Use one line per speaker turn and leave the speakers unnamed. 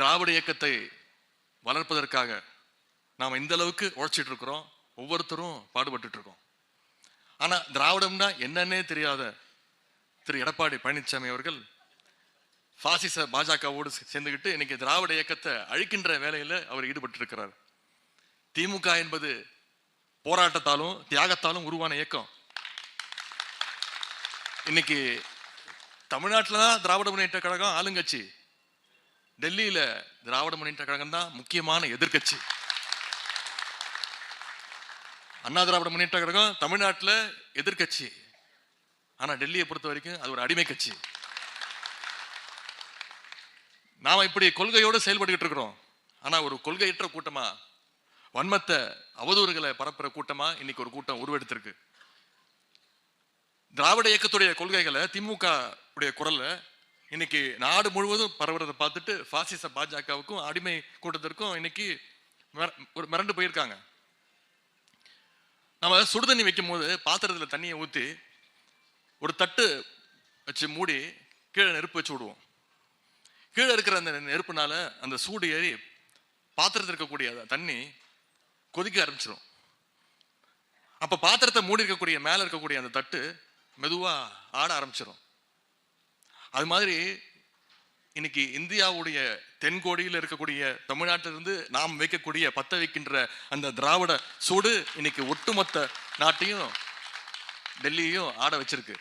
திராவிட இயக்கத்தை வளர்ப்பதற்காக நாம் இந்த அளவுக்கு உழைச்சிட்டு இருக்கிறோம். ஒவ்வொருத்தரும் பாடுபட்டுட்டு இருக்கோம். ஆனா திராவிடம்னா என்னன்னே தெரியாத திரு எடப்பாடி பழனிசாமி அவர்கள் பாசிச பாஜகவோடு சேர்ந்துக்கிட்டு இன்னைக்கு திராவிட இயக்கத்தை அழிக்கின்ற வேலையில அவர் ஈடுபட்டு இருக்கிறார். திமுக என்பது போராட்டத்தாலும் தியாகத்தாலும் உருவான இயக்கம். இன்னைக்கு தமிழ்நாட்டில் தான் திராவிட முன்னேற்ற கழகம் ஆளுங்கட்சி. டெல்லியில திராவிட முன்னேற்ற கழகம் தான் முக்கியமான எதிர்க்கட்சி. அண்ணா திராவிட முன்னேற்ற கழகம் தமிழ்நாட்டில் எதிர்க்கட்சி. ஆனா டெல்லியை பொறுத்த வரைக்கும் அது ஒரு அடிமை கட்சி. நாம இப்படி கொள்கையோடு செயல்பட்டுக்கிட்டு இருக்கிறோம். ஆனா ஒரு கொள்கையற்ற கூட்டமா வன்மத்தை அவதூறுகளை பரப்புற கூட்டமா இன்னைக்கு ஒரு கூட்டம் உருவெடுத்திருக்கு. திராவிட இயக்கத்துடைய கொள்கைகளை திமுக உடைய குரல்ல இன்னைக்கு நாடு முழுவதும் பரவுறதை பார்த்துட்டு பாசிச பாஜகவுக்கும் அடிமை கூட்டத்திற்கும் இன்னைக்கு ஒரு மிரண்டு போயிருக்காங்க. நம்ம சுடுதண்ணி வைக்கும் போது பாத்திரத்துல தண்ணியை ஊத்தி ஒரு தட்டு வச்சு மூடி கீழே நெருப்பு வச்சு விடுவோம். கீழே இருக்கிற அந்த நெருப்புனால அந்த சூடு ஏறி பாத்திரத்தில் இருக்கக்கூடிய அந்த தண்ணி கொதிக்க ஆரம்பிச்சிடும் அப்போ பாத்திரத்தை மூடி இருக்கக்கூடிய மேலே இருக்கக்கூடிய அந்த தட்டு மெதுவாக ஆட ஆரம்பிச்சிடும் அது மாதிரி இன்னைக்கு இந்தியாவுடைய தென்கோடியில் இருக்கக்கூடிய தமிழ்நாட்டிலிருந்து நாம் வைக்கக்கூடிய பத்த வைக்கின்ற அந்த திராவிட சூடு இன்னைக்கு ஒட்டுமொத்த நாட்டையும் டெல்லியையும் ஆட வச்சிருக்கு.